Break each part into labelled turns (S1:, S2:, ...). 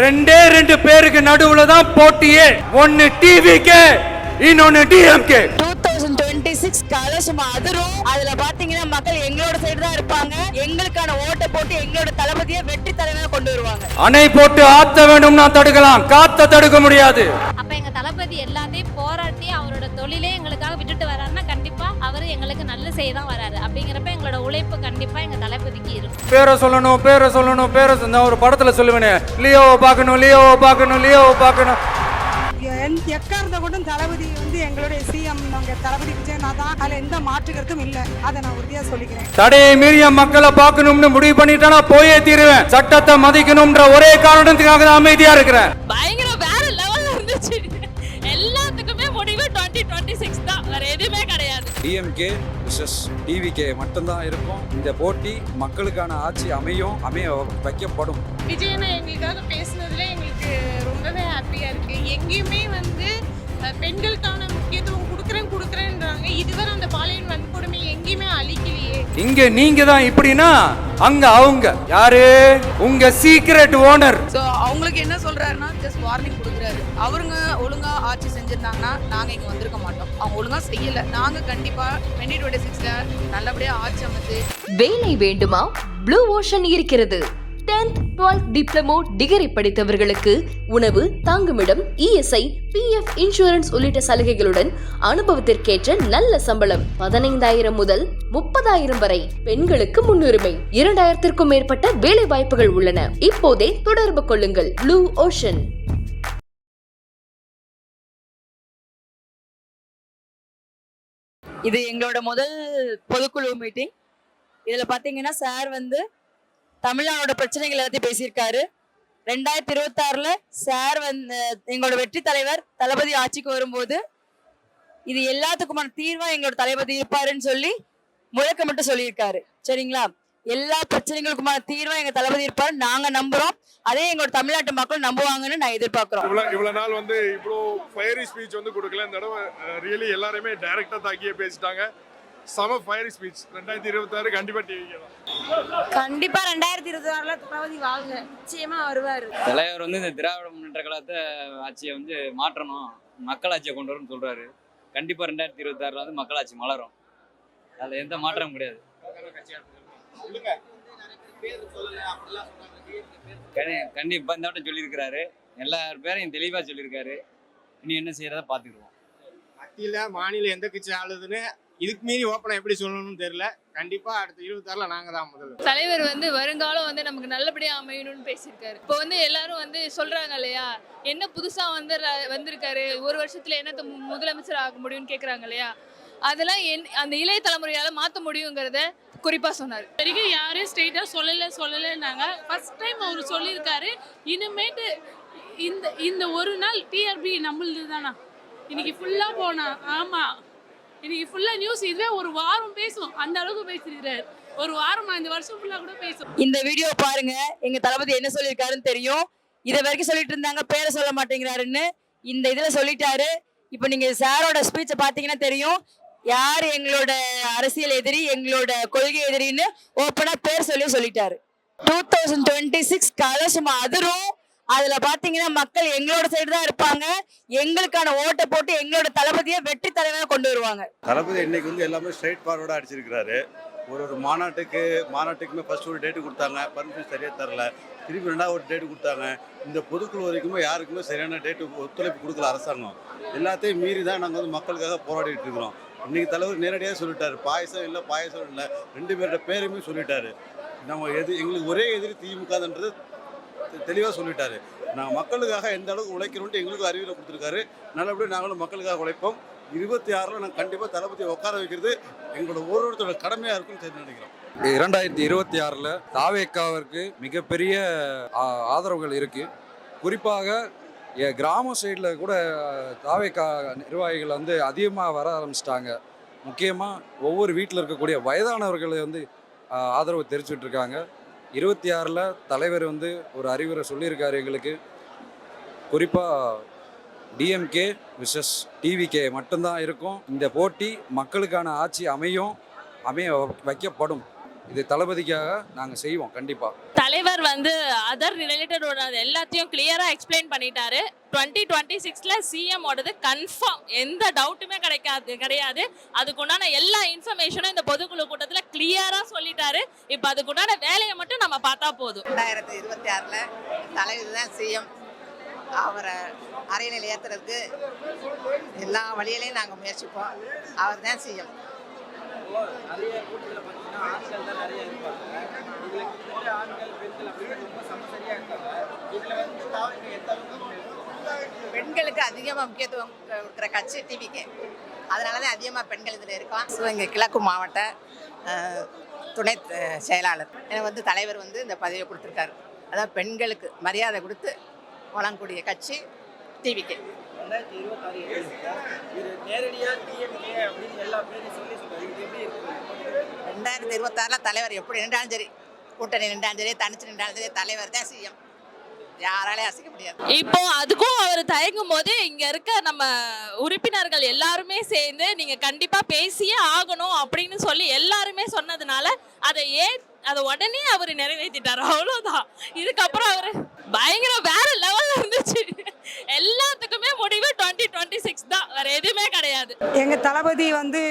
S1: ரெண்டே ரெண்டு பேருக்கு நடுவுல தான் போட்டியே. ஒன்னு டிவிக்கு இன்னொன்னு DMK
S2: two thousand twenty six கலசுமா அதிரும். அதுல பாத்தீங்கன்னா மக்கள் எங்களோட சைடு தான் இருப்பாங்க. எங்களுக்கான ஓட்டை போட்டு எங்களோட தளபதியை வெற்றி தலைவரை கொண்டு வருவாங்க.
S1: அணை போட்டு ஆத்த வேண்டும்னா தடுக்கலாம். காத்த தடுக்க முடியாது.
S3: அப்ப எங்க தளபதி எல்லாத்தையும் அவர் எங்களுக்கு நல்ல செய்ய தான் வராரு. அப்படிங்கிறப்ப எங்களோட உழைப்பு கண்டிப்பா எங்க தளபதிக்கு இருக்கும்.
S1: பேரை சொல்லணும் பேரை சொல்லணும் பேரை சொ- நான் ஒரு படத்துல சொல்லுவேனே. லியோவை பார்க்கணும் லியோவை பார்க்கணும் லியோவை பார்க்கணும்.
S4: என்- எக்காரணத்தை கொண்டும் தளபதி வந்து எங்களுடைய சிஎம் நாங்க தளபதி விஜயநாத் தான் அதுல எந்த மாற்று கருத்தும் இல்லை. அதை நான் உறுதியா சொல்லிக்கிறேன்.
S1: தடையை மீறிய மக்களை பார்க்கணும்னு முடிவு பண்ணிட்டா போயே தீருவேன். சட்டத்தை மதிக்கணும்ன்ற ஒரே காரணத்துக்காக அமைதியா இருக்கிறேன்.
S5: பயங்கர
S6: டிஎம்கே விசஸ் டிவிகே மட்டும்தான் இருக்கும். இந்த போட்டி மக்களுக்கான ஆட்சி அமையும் அமைய வைக்கப்படும்.
S5: விஜயனா எங்களுக்காக பேசுனதுல எங்களுக்கு ரொம்பவே ஹாப்பியா இருக்கு. எங்கேயுமே வந்து பெண்களுக்கான முக்கியத்துவம் கொடுக்குறேன் கொடுக்குறேன்றாங்க. இதுவரை அந்த பாலியல் வன்கொடுமை எங்கேயுமே அழிக்கலையே.
S1: இங்க நீங்க தான் இப்படின்னா அங்க அவங்க. யாரு? உங்க சீக்ரெட் ஓனர்
S7: ஸோ அவங்களுக்கு என்ன சொல்றாருன்னா ஜஸ்ட் வார்னிங் கொடுக்குறாரு. அவருங்க ஒழுங்கா ஆட்சி செஞ்சிருந்தாங்கன்னா நாங்க இங்க வந்திருக்க மாட்டோம். அவங்க ஒழுங்கா செய்யல. நாங்க கண்டிப்பா டுவெண்ட்டி டுவெண்ட்டி சிக்ஸ்ல நல்லபடியா ஆட்சி அமைச்சு
S8: வேலை வேண்டுமா? ப்ளூ ஓஷன் இருக்கிறது. 10th 12th டிப்ளமோ டிகிரி படித்தவர்களுக்கு உணவு தாங்குமிடம் இஎஸ்ஐ பிஎஃப் இன்சூரன்ஸ் உள்ளிட்ட சலுகைகளுடன் அனுபவத்திற்கேற்ற நல்ல சம்பளம் பதினைந்தாயிரம் முதல் முப்பதாயிரம் வரை பெண்களுக்கு முன்னுரிமை. இரண்டாயிரத்திற்கும் மேற்பட்ட வேலை வாய்ப்புகள் உள்ளன. இப்போதே தொடர்பு கொள்ளுங்கள். ப்ளூ ஓஷன்
S2: இது எங்களோட முதல் பொதுக்குழு மீட்டிங் இதில் பார்த்தீங்கன்னா சார் வந்து தமிழ்நாடோட பிரச்சனைகள் எல்லாத்தையும் பேசியிருக்காரு. ரெண்டாயிரத்தி இருபத்தாறில் சார் வந்து எங்களோட வெற்றி தலைவர் தளபதி ஆட்சிக்கு வரும்போது இது எல்லாத்துக்குமான தீர்வாக எங்களோட தளபதி இருப்பாருன்னு சொல்லி முழக்க மட்டும் சொல்லியிருக்காரு. சரிங்களா? எல்லா பிரச்சனைகளுக்குமான தீர்வாக எங்கள் தளபதி இருப்பார். நாங்கள் நம்புகிறோம் அதே எங்களோட தமிழ்நாட்டு மக்கள் நம்புவாங்கன்னு நான் எதிர்பார்க்கிறோம்.
S9: இவ்வளவு இவ்வளவு நாள் வந்து இவ்வளோ ஃபயரி ஸ்பீச் வந்து கொடுக்கல. இந்த தடவை ரியலி எல்லாருமே டைரக்டா தாக்கியே பேசிட்டாங்க. சம ஃபயரி ஸ்பீச் ரெண்டாயிரத்தி இருபத்தாறு கண்டிப்பா டிவிக்கு தான்
S7: கண்டிப்பா ரெண்டாயிரத்தி இருபத்தி ஆறுல தளபதி வாழ்க. நிச்சயமா வருவாரு.
S10: தலைவர் வந்து இந்த திராவிட முன்னேற்ற கழகத்தை ஆட்சியை வந்து மாற்றணும் மக்களாட்சியை கொண்டு வரும்னு சொல்றாரு. கண்டிப்பா ரெண்டாயிரத்தி இருபத்தாறுல வந்து மக்களாட்சி மலரும். அதுல எந்த மாற்றமும் கிடையாது. கண்டி- கண்டிப்பா இந்த வட்டம் சொல்லியிருக்கிறாரு. எல்லா பேரையும் தெளிவா சொல்லியிருக்காரு. இனி என்ன செய்யறத பாத்துக்கிடுவோம்
S11: மத்தியில மாநில எந்த கட்சி ஆளுதுன்னு இதுக்கு மீறி ஓப்பனா எப்படி சொல்லணும்னு தெரியல. கண்டிப்பா அடுத்த இருபத்தாறுல நாங்க தான் முதல்ல
S5: தலைவர் வந்து வருங்காலம் வந்து நமக்கு நல்லபடியா அமையணும்னு பேசியிருக்காரு. இப்போ வந்து எல்லாரும் வந்து சொல்றாங்க இல்லையா? என்ன புதுசா வந்து வந்திருக்காரு? ஒரு வருஷத்துல என்ன த- முதலமைச்சர் ஆக முடியும்னு கேக்குறாங்க இல்லையா? அதெல்லாம் என் அந்த இளைய தலைமுறையால மாத்த முடியுங்கிறத குறிப்பா சொன்னார். வரைக்கும் யாரும் ஸ்ட்ரெயிட்டா சொல்லல சொல்லலைன்னாங்க. ஃபர்ஸ்ட் டைம் அவர் சொல்லியிருக்காரு. இனிமேட்டு இந்த இந்த ஒரு நாள் டிஆர்பி நம்மளுது தானா இன்னைக்கு ஃபுல்லா போனா ஆமா. இன்னைக்கு ஃபுல்லா நியூஸ் இதுவே ஒரு வாரம் பேசும். அந்த அளவுக்கு பேசியிருக்காரு ஒரு வாரமா இந்த வருஷம் ஃபுல்லா கூட பேசும்.
S2: இந்த வீடியோ பாருங்க. எங்க தளபதி என்ன சொல்லியிருக்காருன்னு தெரியும். இதை வரைக்கும் சொல்லிட்டு இருந்தாங்க. பேரை சொல்ல மாட்டேங்கிறாருன்னு. இந்த இதுல சொல்லிட்டாரு. இப்போ நீங்க சாரோட ஸ்பீச்சை பாத்தீங்கன்னா தெரியும். யார் எங்களோட அரசியல் எதிரி எங்களோட கொள்கை எதிரின்னு ஓப்பனா பேர் சொல்லி சொல்லிட்டாரு. டூ தௌசண்ட் டுவெண்ட்டி சிக்ஸ் கலசுமா அதிரும். அதுல பாத்தீங்கன்னா மக்கள் எங்களோட சைடு தான் இருப்பாங்க. எங்களுக்கான ஓட்டை போட்டு எங்களோட தளபதியை வெற்றி தலைவரை கொண்டு வருவாங்க.
S6: தளபதி இன்னைக்கு வந்து எல்லாமே ஸ்ட்ரைட் ஃபார்வர்டா அடிச்சிருக்கிறாரு. ஒரு ஒரு மாநாட்டுக்கு மாநாட்டுக்குமே ஃபர்ஸ்ட் ஒரு டேட்டு கொடுத்தாங்க. பர்மிஷன் சரியாக தரல. திருப்பி ரெண்டாவது ஒரு டேட்டு கொடுத்தாங்க. இந்த பொதுக்குழு வரைக்குமே யாருக்குமே சரியான டேட்டு ஒத்துழைப்பு கொடுக்கல அரசாங்கம். எல்லாத்தையும் மீறி தான் நாங்கள் வந்து மக்களுக்காக போராடிட்டு இருக்கிறோம். இன்னைக்கு தலைவர் நேரடியாக சொல்லிட்டாரு. பாயசம் இல்லை பாயசம் இல்லை. ரெண்டு பேரோட பேருமே சொல்லிட்டாரு. நம்ம எது எங்களுக்கு ஒரே எதிரி திமுகன்றது தெளிவாக சொல்லிட்டாரு. நான் மக்களுக்காக எந்த அளவுக்கு உழைக்கணும்ட்டு எங்களுக்கும் அறிவியல் கொடுத்துருக்காரு. நல்லபடியாக நாங்களும் மக்களுக்காக உழைப்போம். இருபத்தி ஆறில் நாங்கள் கண்டிப்பாக தளபதியை உட்கார வைக்கிறது எங்களோட ஒவ்வொருத்தரோட கடமையாக இருக்கும்னு தெரிஞ்சு நினைக்கிறோம்.
S12: இரண்டாயிரத்தி இருபத்தி ஆறில் தாவேக்காவிற்கு மிகப்பெரிய ஆ- ஆதரவுகள் இருக்குது குறிப்பாக கிராம சைடில் கூட தாவேக்கா நிர்வாகிகள் வந்து அதிகமாக வர ஆரம்பிச்சிட்டாங்க. முக்கியமாக ஒவ்வொரு வீட்டில் இருக்கக்கூடிய வயதானவர்களை வந்து ஆதரவு தெரிவிச்சுட்ருக்காங்க இருபத்தி ஆறில் தலைவர் வந்து ஒரு அறிவுரை சொல்லியிருக்காரு எங்களுக்கு. குறிப்பாக டிஎம்கே விசஸ் டிவிகே மட்டும்தான் இருக்கும். இந்த போட்டி மக்களுக்கான ஆட்சி அமையும் அமைய வைக்கப்படும். இது தளபதிக்காக நாங்கள் செய்வோம் கண்டிப்பாக
S5: தலைவர் வந்து அதர் ரிலேட்டடோட எல்லாத்தையும் கிளியராக எக்ஸ்பிளைன் பண்ணிட்டாரு. டுவெண்ட்டி டுவெண்ட்டி சிக்ஸில் சிஎம்மோடது கன்ஃபார்ம் எந்த டவுட்டுமே கிடைக்காது கிடையாது. அதுக்குண்டான எல்லா இன்ஃபர்மேஷனும் இந்த பொதுக்குழு கூட்டத்தில் கிளியராக சொல்லிட்டாரு. இப்போ அதுக்குண்டான வேலையை மட்டும் நம்ம பார்த்தா போதும்.
S7: ரெண்டாயிரத்தி இருபத்தி ஆறில் தலைவர் தான் சிஎம் அவரை அறைநிலை ஏற்றுறதுக்கு எல்லா வழியிலையும் நாங்கள் முயற்சிப்போம். அவர் தான் சிஎம்
S10: நிறைய கூட்டத்தில் பார்த்தீங்கன்னா ஆண்கள் தான் நிறைய இருப்பாங்க. இதில் கிட்டத்தட்ட ஆண்கள் பெண்கள் அப்படின்னு ரொம்ப சமசரியாக இருக்காங்க. இதில் வந்து தாவங்க எந்த அளவுக்கு
S7: பெண்களுக்கு அதிகமாக முக்கியத்துவம் கொடுக்குற கட்சி டிவிக்கு அதனால தான் அதிகமாக பெண்கள் இதில் இருக்கோம் சிவகங்கை கிழக்கு மாவட்ட துணை செயலாளர். எனக்கு வந்து தலைவர் வந்து இந்த பதவியை கொடுத்துருக்காரு. அதாவது பெண்களுக்கு மரியாதை கொடுத்து வழங்கக்கூடிய கட்சி டிவிக்கு
S10: நேரடியாக டிஎம்கே அப்படின்னு எல்லா பேரையும் சொல்லி இருக்கு
S7: ரெண்டாயிரத்தி இருபத்தாறில் தலைவர் எப்படி நின்றாலும் சரி கூட்டணி நின்றாலும் சரி தனிச்சு நின்றாலும் சரி தலைவர் தான் சிஎம். யாராலையும் அசைக்க முடியாது.
S5: இப்போ அதுக்கும் அவர் தயங்கும் போது இங்க இருக்க நம்ம உறுப்பினர்கள் எல்லாருமே சேர்ந்து நீங்க கண்டிப்பா பேசியே ஆகணும் அப்படின்னு சொல்லி எல்லாருமே சொன்னதுனால அதை ஏன் அதை உடனே அவர் நிறைவேற்றிட்டார். அவ்வளோதான் இதுக்கப்புறம் அவர் பயங்கர வேற லெவலில் இருந்துச்சு. எல்லாத்துக்குமே முடிவு டுவெண்ட்டி டுவெண்ட்டி சிக்ஸ் தான். வேற எதுவுமே கிடையாது.
S4: எங்கள் தளபதி வந்து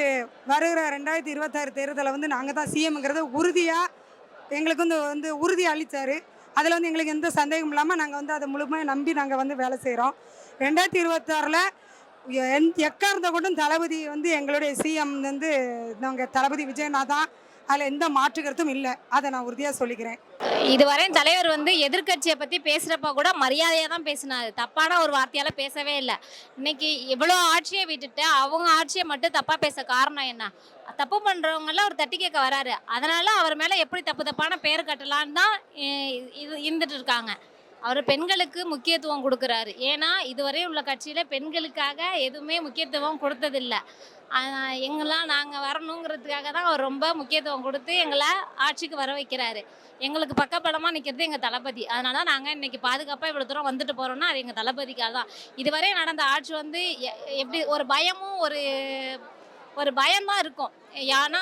S4: வருகிற ரெண்டாயிரத்தி இருபத்தாறு தேர்தலில் வந்து நாங்கள் தான் சிஎம்ங்கிறத உறுதியாக எங்களுக்கு வந்து வந்து உறுதி அளித்தார் அதில் வந்து எங்களுக்கு எந்த சந்தேகம் இல்லாமல் நாங்கள் வந்து அதை முழுமையாக நம்பி நாங்கள் வந்து வேலை செய்கிறோம் ரெண்டாயிரத்தி இருபத்தாறில் எந் எக்காரணத்தை கொண்டும் தளபதி வந்து எங்களுடைய சிஎம் வந்து நாங்கள் தளபதி விஜயநாதான் அதில் எந்த மாற்று கருத்தும் இல்லை. அதை நான் உறுதியாக சொல்லிக்கிறேன்.
S3: இதுவரையும் தலைவர் வந்து எதிர்க்கட்சியை பற்றி பேசுகிறப்ப கூட மரியாதையாக தான் பேசினார். தப்பான ஒரு வார்த்தையால் பேசவே இல்லை. இன்னைக்கு இவ்வளோ ஆட்சியை விட்டுட்டு அவங்க ஆட்சியை மட்டும் தப்பாக பேச காரணம் என்ன? தப்பு பண்றவங்கள அவர் தட்டி கேட்க வராரு. அதனால் அவர் மேலே எப்படி தப்பு தப்பான பேர் கட்டலான்னு தான் இது இருந்துட்டு இருக்காங்க. அவர் பெண்களுக்கு முக்கியத்துவம் கொடுக்குறாரு. ஏன்னா இதுவரை உள்ள கட்சியில் பெண்களுக்காக எதுவுமே முக்கியத்துவம் கொடுத்ததில்லை. எங்கெல்லாம் நாங்கள் வரணுங்கிறதுக்காக தான் அவர் ரொம்ப முக்கியத்துவம் கொடுத்து எங்களை ஆட்சிக்கு வர வைக்கிறாரு. எங்களுக்கு பக்கபலமாக நிற்கிறது எங்கள் தளபதி. அதனால தான் நாங்கள் இன்னைக்கு பாதுகாப்பாக இவ்வளோ தூரம் வந்துட்டு போகிறோம்னா அது எங்கள் தளபதிக்காக தான். இதுவரை நடந்த ஆட்சி வந்து எ- எப்படி ஒரு பயமும் ஒரு ஒரு பயம்தான் இருக்கும். ஏன்னா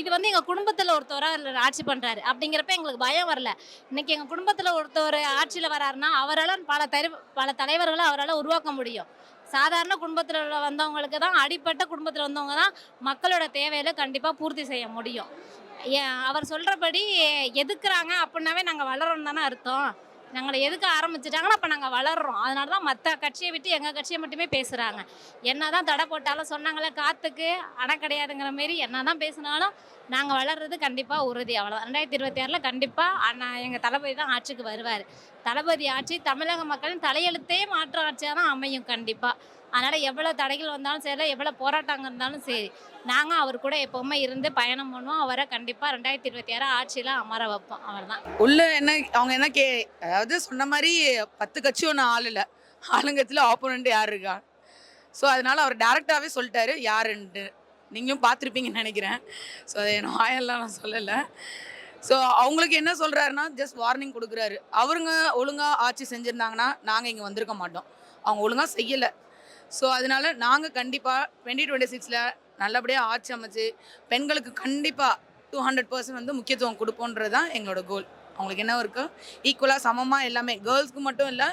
S3: இது வந்து எங்கள் குடும்பத்தில் ஒருத்தவராக ஆட்சி பண்ணுறாரு அப்படிங்கிறப்ப எங்களுக்கு பயம் வரல. இன்னைக்கு எங்கள் குடும்பத்தில் ஒருத்தவர் ஆட்சியில் வராருன்னா அவரால் பல தரு பல தலைவர்களை அவரால் உருவாக்க முடியும். சாதாரண குடும்பத்தில் வந்தவங்களுக்கு தான் அடிப்பட்ட குடும்பத்தில் வந்தவங்க தான் மக்களோட தேவையில கண்டிப்பாக பூர்த்தி செய்ய முடியும். ஏன் அவர் சொல்கிறபடி எதுக்குறாங்க? அப்படின்னாவே நாங்கள் வளரோன்னு தானே அர்த்தம். நாங்களை எதுக்கு ஆரம்பிச்சிட்டாங்கன்னா அப்போ நாங்கள் வளர்றோம். அதனால தான் மற்ற கட்சியை விட்டு எங்கள் கட்சியை மட்டுமே பேசுகிறாங்க என்ன தான் தடை போட்டாலும் சொன்னாங்களே காற்றுக்கு அணை கிடையாதுங்கிற மாரி என்ன தான் பேசினாலும் நாங்கள் வளர்றது கண்டிப்பாக உறுதி. அவ்வளோதான் ரெண்டாயிரத்தி இருபத்தி ஆறில் கண்டிப்பாக அண்ணா எங்கள் தளபதி தான் ஆட்சிக்கு வருவார். தளபதி ஆட்சி தமிழக மக்களின் தலையெழுத்தே மாற்று ஆட்சியாக தான் அமையும் கண்டிப்பாக அதனால் எவ்வளோ தடைகள் வந்தாலும் சரி எவ்வளோ போராட்டங்கள் இருந்தாலும் சரி நாங்கள் அவர் கூட எப்போவுமே இருந்து பயணம் பண்ணுவோம். அவரை கண்டிப்பாக ரெண்டாயிரத்தி இருபத்தி ஆறு ஆட்சியில் அமர வைப்போம். அவர் தான்
S7: உள்ள என்ன அவங்க என்ன கே அதாவது சொன்ன மாதிரி பத்து கட்சி ஒன்றும் ஆள் இல்லை. ஆளுங்கட்சியில் ஆப்போனண்ட் யார் இருக்கா? ஸோ அதனால அவர் டேரெக்டாகவே சொல்லிட்டாரு. யாருன்ட்டு நீங்களும் பார்த்துருப்பீங்கன்னு நினைக்கிறேன். ஸோ அதை என் வாயெல்லாம் நான் சொல்லலை. ஸோ அவங்களுக்கு என்ன சொல்கிறாருன்னா ஜஸ்ட் வார்னிங் கொடுக்குறாரு. அவருங்க ஒழுங்காக ஆட்சி செஞ்சுருந்தாங்கன்னா நாங்கள் இங்கே வந்திருக்க மாட்டோம். அவங்க ஒழுங்காக செய்யலை. ஸோ அதனால நாங்கள் கண்டிப்பாக டுவெண்ட்டி டுவெண்ட்டி சிக்ஸில் நல்லபடியாக ஆட்சி அமைச்சு பெண்களுக்கு கண்டிப்பாக டூ ஹண்ட்ரட் பர்சன்ட் வந்து முக்கியத்துவம் கொடுப்போன்றது தான் எங்களோட கோல் அவங்களுக்கு என்ன இருக்கோ ஈக்குவலாக சமமாக எல்லாமே கேர்ள்ஸ்க்கு மட்டும் இல்லை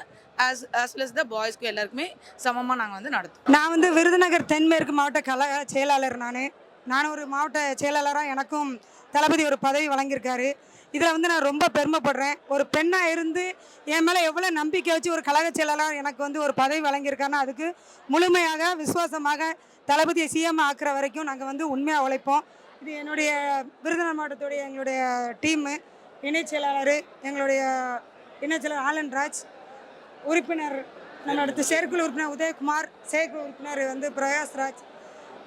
S7: ஆஸ் ஆஸ் வெல் த பாய்ஸ்க்கு எல்லாருக்குமே சமமாக நாங்கள் வந்து நடத்துவோம்
S4: நான் வந்து விருதுநகர் தென்மேற்கு மாவட்ட கழக செயலாளர் நான். நான் ஒரு மாவட்ட செயலாளராக எனக்கும் தளபதி ஒரு பதவி வழங்கியிருக்காரு. இதில் வந்து நான் ரொம்ப பெருமைப்படுறேன். ஒரு பெண்ணாக இருந்து என் மேலே எவ்வளோ நம்பிக்கை வச்சு ஒரு கழக செயலாளர் எனக்கு வந்து ஒரு பதவி வழங்கியிருக்காருன்னா அதுக்கு முழுமையாக விசுவாசமாக தளபதியை சிஎம் ஆக்குற வரைக்கும் நாங்கள் வந்து உண்மையாக உழைப்போம். இது என்னுடைய விருதுநகர் மாவட்டத்துடைய எங்களுடைய டீமு இணைச் செயலாளர் எங்களுடைய இணைச் செயலாளர் ஆலன்ராஜ் உறுப்பினர் நம்மளோட செயற்குழு உறுப்பினர் உதயகுமார் செயற்குழு உறுப்பினர் வந்து பிரகாஷ்ராஜ்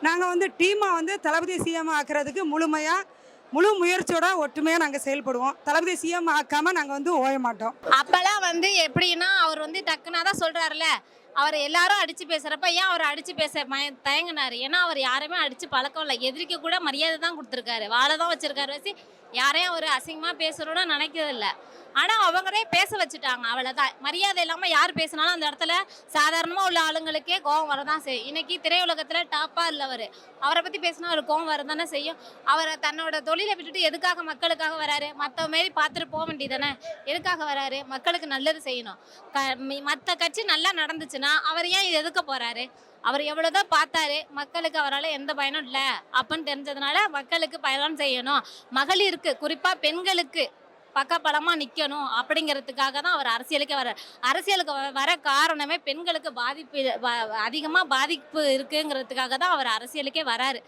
S4: நாங்கள் வந்து டீமாக வந்து தளபதி சிஎம் ஆக்கிறதுக்கு முழுமையாக முழு முயற்சியோட ஒற்றுமையாக நாங்கள் செயல்படுவோம். தளபதி சிஎம் ஆக்காமல் நாங்கள் வந்து ஓய மாட்டோம்.
S3: அப்போல்லாம் வந்து எப்படின்னா அவர் வந்து டக்குனா தான் சொல்கிறாருல அவர் எல்லாரும் அடித்து பேசுகிறப்ப ஏன் அவர் அடித்து பேச மய தயங்கினார்? ஏன்னா அவர் யாருமே அடித்து பழக்கம் இல்லை. எதிரிக்க கூட மரியாதை தான் கொடுத்துருக்காரு. வாழை தான் வச்சுருக்காரு. வச்சு யாரையும் அவர் அசிங்கமாக பேசுகிறோன்னு நினைக்கிறதில்ல. ஆனால் அவங்களே பேச வச்சுட்டாங்க. அவ்வளோதான் மரியாதை இல்லாமல் யார் பேசினாலும் அந்த இடத்துல சாதாரணமாக உள்ள ஆளுங்களுக்கே கோவம் வரதான் செய்யும். இன்னைக்கு திரையுலகத்தில் டாப்பாக இல்லவர் அவரை பற்றி பேசினா ஒரு கோவம் வரதானே செய்யும். அவரை தன்னோட தொழிலை விட்டுட்டு எதுக்காக மக்களுக்காக வராரு? மற்ற மாரி பார்த்துட்டு போக வேண்டியதானே எதுக்காக வராரு? மக்களுக்கு நல்லது செய்யணும். க மற்ற கட்சி நல்லா நடந்துச்சுன்னா அவர் ஏன் இது எதுக்க போகிறாரு அவர் எவ்வளோதான் பார்த்தாரு. மக்களுக்கு அவரால் எந்த பயனும் இல்லை. அப்படின்னு தெரிஞ்சதுனால மக்களுக்கு பயணம் செய்யணும். மகளிருக்கு குறிப்பாக பெண்களுக்கு பக்கபலமாக நிற்கணும் அப்படிங்கிறதுக்காக தான் அவர் அரசியலுக்கே வர அரசியலுக்கு வ- வர காரணமே பெண்களுக்கு பாதிப்பு அதிகமாக பாதிப்பு இருக்குங்கிறதுக்காக தான் அவர் அரசியலுக்கே வராரு.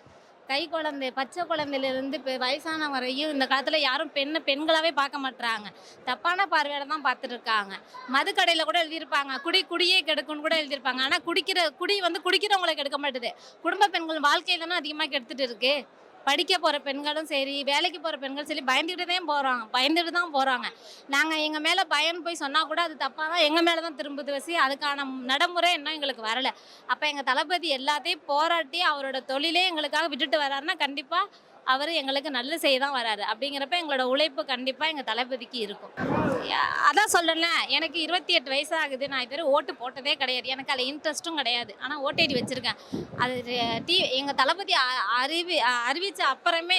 S3: கை குழந்தை பச்சை குழந்தையிலேருந்து இப்போ வயசான வரையும் இந்த காலத்தில் யாரும் பெண்ணை பெண்களாகவே பார்க்க மாட்டுறாங்க தப்பான பார்வையில தான் பார்த்துட்டு இருக்காங்க மதுக்கடையில் கூட எழுதியிருப்பாங்க குடி குடியே கெடுக்கும்னு கூட எழுதியிருப்பாங்க. ஆனால் குடிக்கிற குடி வந்து குடிக்கிறவங்களை கெடுக்க மாட்டுது. குடும்ப பெண்கள் வாழ்க்கையில் தானே அதிகமாக கெடுத்துட்டு இருக்குது படிக்க போகிற பெண்களும் சரி வேலைக்கு போகிற பெண்களும் சரி பயந்துகிட்டு தான் போகிறாங்க பயந்துட்டு தான் போகிறாங்க நாங்கள் எங்கள் மேலே பயன் போய் சொன்னால் கூட அது தப்பாக தான் எங்கள் மேலே தான் திரும்புது வசி அதுக்கான நடைமுறை இன்னும் எங்களுக்கு வரலை. அப்போ எங்கள் தளபதி எல்லாத்தையும் போராட்டி அவரோட தொழிலே எங்களுக்காக விட்டுட்டு வராருன்னா கண்டிப்பாக அவர் எங்களுக்கு நல்ல செய்ய தான் வராரு. அப்படிங்கிறப்ப எங்களோட உழைப்பு கண்டிப்பாக எங்கள் தளபதிக்கு இருக்கும். அதான் சொல்லல எனக்கு இருபத்தி எட்டு வயசு ஆகுது நான் இதுவரை ஓட்டு போட்டதே கிடையாது. எனக்கு அதில் இன்ட்ரெஸ்ட்டும் கிடையாது. ஆனால் ஓட்டேடி வச்சுருக்கேன். அது டி எங்கள் தளபதி அறிவி அறிவித்த அப்புறமே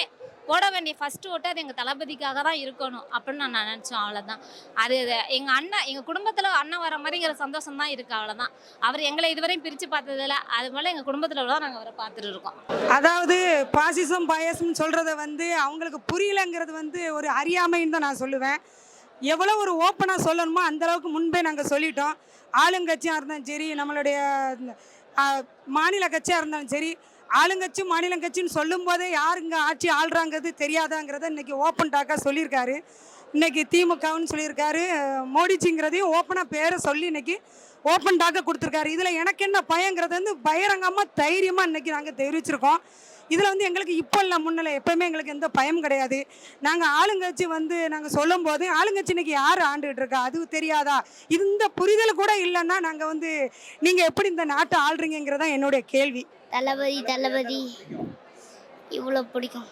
S3: போட வேண்டிய ஃபஸ்ட்டு ஓட்டு அது எங்கள் தளபதிக்காக தான் இருக்கணும் அப்படின்னு நான் நினச்சோம் அவ்வளோதான் அது எங்கள் அண்ணன் எங்கள் குடும்பத்தில் அண்ணன் வர மாதிரிங்கிற சந்தோஷம் தான் இருக்குது அவ்வளோதான் அவர் எங்களை இதுவரையும் பிரித்து பார்த்ததில்ல. அது போல் எங்கள் குடும்பத்தில் தான் நாங்கள் அவரை பார்த்துட்டு இருக்கோம்.
S4: அதாவது பாசிசம் பாயசம் சொல்கிறத வந்து அவங்களுக்கு புரியலங்கிறது வந்து ஒரு அறியாமைன்னு தான் நான் சொல்லுவேன். எவ்வளோ ஒரு ஓப்பனாக சொல்லணுமோ அந்த அளவுக்கு முன்பே நாங்கள் சொல்லிட்டோம். ஆளுங்கட்சியாக இருந்தாலும் சரி நம்மளுடைய மாநில கட்சியாக இருந்தாலும் சரி ஆளுங்கட்சி மாநிலங்கட்சின்னு யார் யாருங்க ஆட்சி ஆள்றாங்கிறது தெரியாதாங்கிறத இன்னைக்கு ஓப்பன் டாக்காக சொல்லியிருக்காரு. இன்னைக்கு திமுகவுன்னு சொல்லியிருக்காரு. மோடிஜிங்கிறதையும் ஓப்பனாக பேரை சொல்லி இன்னைக்கு ஓப்பன் டாக்காக கொடுத்துருக்காரு. இதில் எனக்கு என்ன பயங்கிறது வந்து பகிரங்கமாக தைரியமாக இன்னைக்கு நாங்கள் தெரிவிச்சிருக்கோம். இதில் வந்து எங்களுக்கு இப்போ இல்லை முன்னில் எப்போயுமே எங்களுக்கு எந்த பயம் கிடையாது. நாங்கள் ஆளுங்கட்சி வந்து நாங்கள் சொல்லும் போது ஆளுங்கட்சி இன்னைக்கு யார் ஆண்டுகிட்டு இருக்கா? அது தெரியாதா? இந்த புரிதல் கூட இல்லைன்னா நாங்கள் வந்து நீங்கள் எப்படி இந்த நாட்டை ஆள்றீங்கிறதான் என்னுடைய கேள்வி.
S13: தளபதி தளபதி. இவ்வளோ பிடிக்கும்.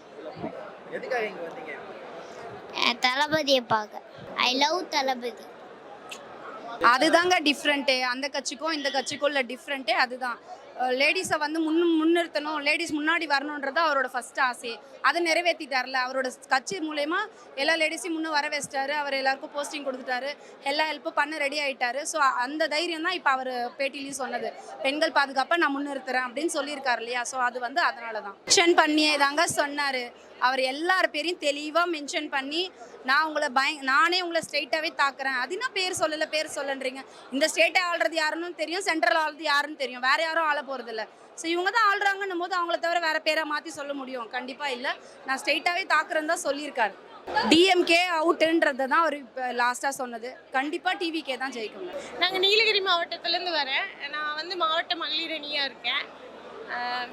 S13: தளபதியை பார்க்க. I love Thalapathy.
S14: அதுதாங்க டிஃப்ரெண்ட்டு அந்த கட்சிக்கும் இந்த கட்சிக்கும் உள்ள டிஃப்ரெண்ட்டே அதுதான். லேடிஸை வந்து முன் முன்னிறுத்தணும் லேடிஸ் முன்னாடி வரணுன்றது அவரோட ஃபஸ்ட் ஆசை. அதை நிறைவேற்றிட்டார்ல அவரோட கட்சி மூலயமா எல்லா லேடிஸையும் முன்னே வர வச்சிட்டாரு. அவர் எல்லாருக்கும் போஸ்டிங் கொடுத்துட்டாரு. எல்லா ஹெல்ப்பும் பண்ண ரெடி ஆகிட்டாரு ஸோ அந்த தைரியம் தான் இப்போ அவர் பேட்டிலையும் சொன்னது. பெண்கள் பாதுகாப்பாக நான் முன்னிறுத்துறேன் அப்படின்னு சொல்லியிருக்காரு இல்லையா? ஸோ அது வந்து அதனால தான். மென்ஷன் பண்ணியே தாங்க சொன்னார். அவர் எல்லார் பேரையும் தெளிவாக மென்ஷன் பண்ணி நான் உங்களை பய நானே உங்களை ஸ்ட்ரெயிட்டாகவே தாக்குறேன். அது என்ன பேர் சொல்லலை? பேர் சொல்லன்றீங்க. இந்த ஸ்டேட்டை ஆள்றது யாருன்னு தெரியும் சென்ட்ரல் ஆள்றது யாருன்னு தெரியும். வேறு யாரும் ஆள போகிறது இல்லை ஸோ இவங்க தான் ஆள்றாங்கன்னும் போது அவங்கள தவிர வேற பேரை மாற்றி சொல்ல முடியும். கண்டிப்பாக இல்லை. நான் ஸ்ட்ரெயிட்டாகவே தாக்குறேன்னு தான் சொல்லியிருக்காரு. டிஎம்கே அவுட்டுன்றதை தான் அவர் இப்போ லாஸ்ட்டாக சொன்னது. கண்டிப்பாக டிவிகே தான் ஜெயிக்கும்
S5: நாங்கள் நீலகிரி மாவட்டத்துலேருந்து வரேன். நான் வந்து மாவட்ட மகளிர் அணியாக இருக்கேன்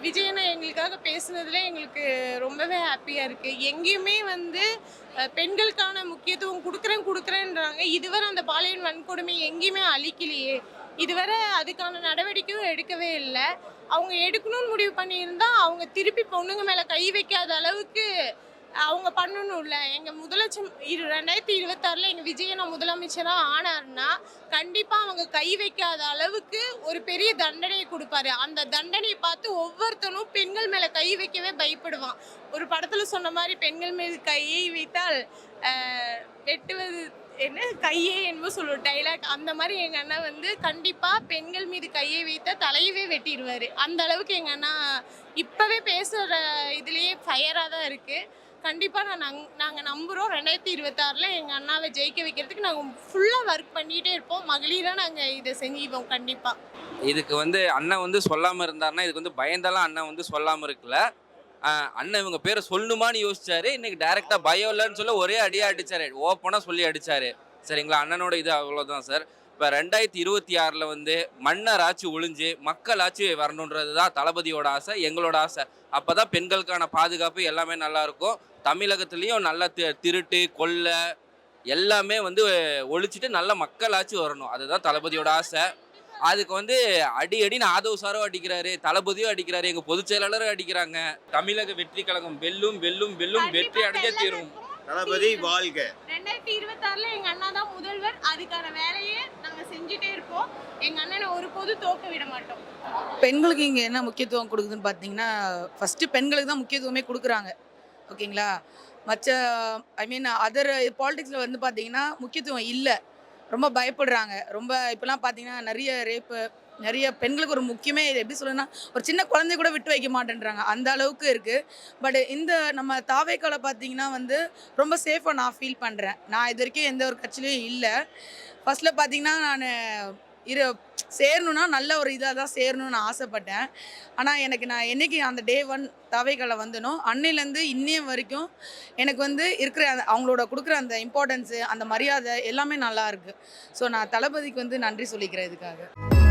S5: விஜயனை எங்களுக்காக பேசுனதுல எங்களுக்கு ரொம்பவே ஹாப்பியாக இருக்குது எங்கேயுமே வந்து பெண்களுக்கான முக்கியத்துவம் கொடுக்குறேன் கொடுக்குறேன்றாங்க. இதுவரை அந்த பாலியல் வன்கொடுமை எங்கேயுமே அழிக்கலையே. இதுவரை அதுக்கான நடவடிக்கையும் எடுக்கவே இல்லை. அவங்க எடுக்கணும்னு முடிவு பண்ணியிருந்தா அவங்க திருப்பி பொண்ணுங்க மேலே கை வைக்காத அளவுக்கு அவங்க பண்ணணும்ல எங்கள் முதலமைச்சர் இரு ரெண்டாயிரத்தி இருபத்தாறில் எங்கள் விஜயண்ணா முதலமைச்சராக ஆனார்னா கண்டிப்பாக அவங்க கை வைக்காத அளவுக்கு ஒரு பெரிய தண்டனையை கொடுப்பாரு. அந்த தண்டனையை பார்த்து ஒவ்வொருத்தனும் பெண்கள் மேலே கை வைக்கவே பயப்படுவான். ஒரு படத்தில் சொன்ன மாதிரி பெண்கள் மீது கையை வைத்தால் வெட்டுவது என்ன கையே என்பது சொல்லுவோம் டைலாக் அந்த மாதிரி எங்கள் அண்ணா வந்து கண்டிப்பாக பெண்கள் மீது கையை வைத்தால் தலையவே வெட்டிடுவார். அந்த அளவுக்கு எங்கள் அண்ணா இப்போவே பேசுகிற இதுலேயே ஃபயராக தான் இருக்குது கண்டிப்பாக நான் நங் நாங்கள் நம்புகிறோம் ரெண்டாயிரத்தி இருபத்தாறில் எங்கள் அண்ணாவை ஜெயிக்க வைக்கிறதுக்கு நாங்கள் ஃபுல்லாக ஒர்க் பண்ணிகிட்டே இருப்போம். மகளிராக நாங்கள் இதை செஞ்சுப்போம் கண்டிப்பாக
S15: இதுக்கு வந்து அண்ணன் வந்து சொல்லாமல் இருந்தாருன்னா இதுக்கு வந்து பயந்தெல்லாம் அண்ணன் வந்து சொல்லாமல் இருக்கல. அண்ணன் இவங்க பேரை சொல்லணுமான்னு யோசிச்சாரு. இன்னைக்கு டைரெக்டாக பயம் இல்லைன்னு சொல்ல ஒரே அடியாக அடிச்சாரு. ஓப்பனாக சொல்லி அடிச்சாரு. சரிங்களா? அண்ணனோட இது அவ்வளோதான் சார் இப்போ ரெண்டாயிரத்தி இருபத்தி ஆறில் வந்து மன்னர் ஆட்சி ஒழிஞ்சு மக்கள் ஆட்சி வரணுன்றது தான் தளபதியோட ஆசை எங்களோட ஆசை. அப்போ தான் பெண்களுக்கான பாதுகாப்பு எல்லாமே நல்லா இருக்கும். தமிழகத்துலேயும் நல்ல தி- திருட்டு கொள்ளை எல்லாமே வந்து ஒழிச்சிட்டு நல்ல மக்களாட்சி வரணும். அதுதான் தளபதியோட ஆசை. அதுக்கு வந்து அடி அடின்னு ஆதவ் சாரும் அடிக்கிறாரு தளபதியும் அடிக்கிறாரு எங்க பொதுச் செயலாளரும் அடிக்கிறாங்க. தமிழக வெற்றி கழகம் வெல்லும் வெல்லும் வெல்லும் வெற்றி அடைஞ்சே தீரும்.
S10: தளபதி வாழ்க.
S14: ரெண்டாயிரத்தி இருபத்தாறுல எங்க அண்ணா தான் முதல்வர். அதுக்கான வேலையை நாங்க செஞ்சுட்டே இருப்போம். எங்க அண்ணனை ஒரு போது தோக்க விட மாட்டோம்.
S7: பெண்களுக்கு இங்கே என்ன முக்கியத்துவம் கொடுக்குதுன்னு பார்த்தீங்கன்னா ஃபஸ்ட்டு பெண்களுக்கு தான் முக்கியத்துவமே கொடுக்குறாங்க. ஓகேங்களா மற்ற ஐ மீன் அதர் பாலிடிக்ஸில் வந்து பார்த்தீங்கன்னா முக்கியத்துவம் இல்லை. ரொம்ப பயப்படுறாங்க. ரொம்ப இப்போலாம் பார்த்தீங்கன்னா நிறைய ரேப்பு நிறைய பெண்களுக்கு ஒரு முக்கியமே இது. எப்படி சொல்லுன்னா ஒரு சின்ன குழந்தை கூட விட்டு வைக்க மாட்டேன்றாங்க. அந்த அளவுக்கு இருக்குது பட் இந்த நம்ம தாவேக்கால பார்த்தீங்கன்னா வந்து ரொம்ப சேஃபாக நான் ஃபீல் பண்ணுறேன் நான் இது வரைக்கும் எந்த ஒரு கட்சியிலையும் இல்லை. ஃபர்ஸ்ட்டில் பார்த்தீங்கன்னா நான் இரு சேரணும்னா நல்ல ஒரு இதாக தான் சேரணும்னு ஆசைப்பட்டேன். ஆனால் எனக்கு நான் என்னைக்கு அந்த டே ஒன் தவைகளை வந்தனோ அன்னையிலேருந்து இன்னைய வரைக்கும் எனக்கு வந்து இருக்கிற அந்த- அவங்களோட கொடுக்குற அந்த இம்பார்ட்டன்ஸு அந்த மரியாதை எல்லாமே நல்லா இருக்குது ஸோ நான் தளபதிக்கு வந்து நன்றி சொல்லிக்கிறேன் இதுக்காக.